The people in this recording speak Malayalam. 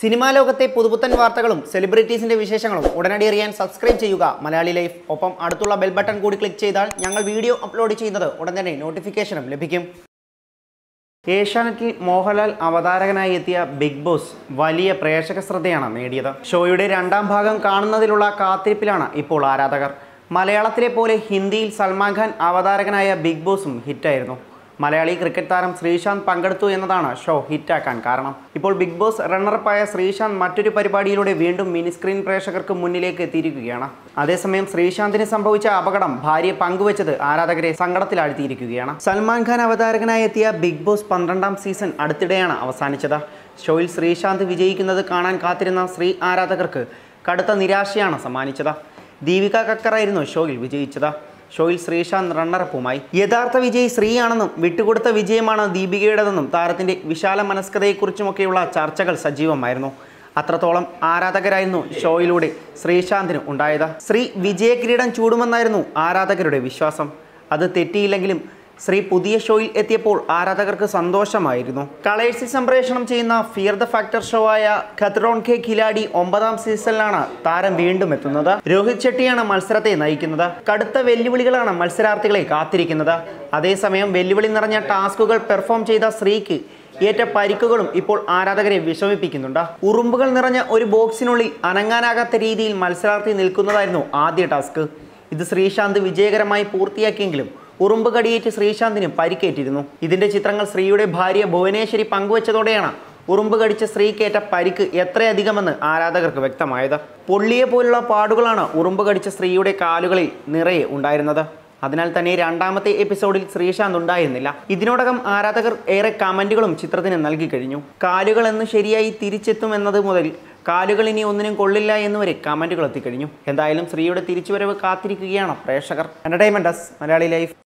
സിനിമാ ലോകത്തെ പുതുപുത്തൻ വാർത്തകളും സെലിബ്രിറ്റീസിന്റെ വിശേഷങ്ങളും ഉടനടി അറിയാൻ സബ്സ്ക്രൈബ് ചെയ്യുക. മലയാളി ലൈഫ്. ഒപ്പം അടുത്തുള്ള ബെൽ ബട്ടൺ കൂടി ക്ലിക്ക് ചെയ്താൽ ഞങ്ങൾ വീഡിയോ അപ്ലോഡ് ചെയ്യുന്നത് ഉടൻ തന്നെ നോട്ടിഫിക്കേഷനും ലഭിക്കും. ഏഷ്യാനെറ്റിൽ മോഹൻലാൽ അവതാരകനായി എത്തിയ ബിഗ് ബോസ് വലിയ പ്രേക്ഷക ശ്രദ്ധയാണ് നേടിയത്. ഷോയുടെ രണ്ടാം ഭാഗം കാണുന്നതിലുള്ള കാത്തിരിപ്പിലാണ് ഇപ്പോൾ ആരാധകർ. മലയാളത്തിലെ പോലെ ഹിന്ദിയിൽ സൽമാൻ ഖാൻ അവതാരകനായ ബിഗ് ബോസും ഹിറ്റായിരുന്നു മലയാളി ക്രിക്കറ്റ് താരം ശ്രീശാന്ത് പങ്കെടുത്തു എന്നതാണ് ഷോ ഹിറ്റാക്കാൻ കാരണം. ഇപ്പോൾ ബിഗ് ബോസ് റണ്ണറപ്പായ ശ്രീശാന്ത് മറ്റൊരു പരിപാടിയിലൂടെ വീണ്ടും മിനി സ്ക്രീൻ പ്രേക്ഷകർക്ക് മുന്നിലേക്ക് എത്തിയിരിക്കുകയാണ്. അതേസമയം ശ്രീശാന്തിന് സംഭവിച്ച അപകടം ഭാര്യ പങ്കുവച്ചത് ആരാധകരെ സങ്കടത്തിലാഴ്ത്തിയിരിക്കുകയാണ്. സൽമാൻ ഖാൻ അവതാരകനായി എത്തിയ ബിഗ് ബോസ് പന്ത്രണ്ടാം സീസൺ അടുത്തിടെയാണ് അവസാനിച്ചത്. ഷോയിൽ ശ്രീശാന്ത് വിജയിക്കുന്നത് കാണാൻ കാത്തിരുന്ന ശ്രീ ആരാധകർക്ക് കടുത്ത നിരാശയാണ് സമ്മാനിച്ചത്. ദീപിക കക്കറായിരുന്നു ഷോയിൽ വിജയിച്ചത്. ഷോയിൽ ശ്രീശാന്ത് റണ്ണറപ്പുമായി. യഥാർത്ഥ വിജയി ശ്രീയാണെന്നും വിട്ടുകൊടുത്ത വിജയമാണ് ദീപികയുടേതെന്നും താരത്തിന്റെ വിശാല മനസ്കതയെക്കുറിച്ചുമൊക്കെയുള്ള ചർച്ചകൾ സജീവമായിരുന്നു. അത്രത്തോളം ആരാധകരായിരുന്നു ഷോയിലൂടെ ശ്രീശാന്തിന് ഉണ്ടായത്. ശ്രീ വിജയകിരീടം ചൂടുമെന്നായിരുന്നു ആരാധകരുടെ വിശ്വാസം. അത് തെറ്റിയില്ലെങ്കിലും ശ്രീ പുതിയ ഷോയിൽ എത്തിയപ്പോൾ ആരാധകർക്ക് സന്തോഷമായിരുന്നു. കളേഴ്സിൽ സംപ്രേഷണം ചെയ്യുന്ന ഫിയർ ദ ഫാക്ടർ ഷോ ആയ ഖത്രോൺ കെ ഖിലാഡി ഒമ്പതാം സീസണിലാണ് താരം വീണ്ടും എത്തുന്നത്. രോഹിത് ഷെട്ടിയാണ് മത്സരത്തെ നയിക്കുന്നത്. കടുത്ത വെല്ലുവിളികളാണ് മത്സരാർത്ഥികളെ കാത്തിരിക്കുന്നത്. അതേസമയം വെല്ലുവിളി നിറഞ്ഞ ടാസ്കുകൾ പെർഫോം ചെയ്ത ശ്രീക്ക് ഏറ്റ പരിക്കുകളും ഇപ്പോൾ ആരാധകരെ വിഷമിപ്പിക്കുന്നുണ്ട്. ഉറുമ്പുകൾ നിറഞ്ഞ ഒരു ബോക്സിനുള്ളിൽ അനങ്ങാനാകാത്ത രീതിയിൽ മത്സരാർത്ഥി നിൽക്കുന്നതായിരുന്നു ആദ്യ ടാസ്ക്. ഇത് ശ്രീശാന്ത് വിജയകരമായി പൂർത്തിയാക്കിയെങ്കിലും ഉറുമ്പ് കടിയേറ്റ് ശ്രീശാന്തിനും പരിക്കേറ്റിരുന്നു. ഇതിന്റെ ചിത്രങ്ങൾ ശ്രീയുടെ ഭാര്യ ഭുവനേശ്വരി പങ്കുവച്ചതോടെയാണ് ഉറുമ്പ് കടിച്ച സ്ത്രീക്കേറ്റ പരിക്ക് എത്രയധികമെന്ന് ആരാധകർക്ക് വ്യക്തമായത്. പൊള്ളിയെ പോലുള്ള പാടുകളാണ് ഉറുമ്പ് കടിച്ച സ്ത്രീയുടെ കാലുകളിൽ നിറയെ ഉണ്ടായിരുന്നത്. അതിനാൽ തന്നെ രണ്ടാമത്തെ എപ്പിസോഡിൽ ശ്രീശാന്ത് ഉണ്ടായിരുന്നില്ല. ഇതിനോടകം ആരാധകർ ഏറെ കമന്റുകളും ചിത്രത്തിന് നൽകി കഴിഞ്ഞു. കാലുകൾ എന്ന് ശരിയായി തിരിച്ചെത്തും എന്നത് മുതൽ കാലുകൾ ഇനി ഒന്നിനും കൊള്ളില്ല എന്നുവരെ കമന്റുകൾ എത്തിക്കഴിഞ്ഞു എന്തായാലും ശ്രീയുടെ തിരിച്ചുവരവ് കാത്തിരിക്കുകയാണ് പ്രേക്ഷകർ. Entertainment Malayali life.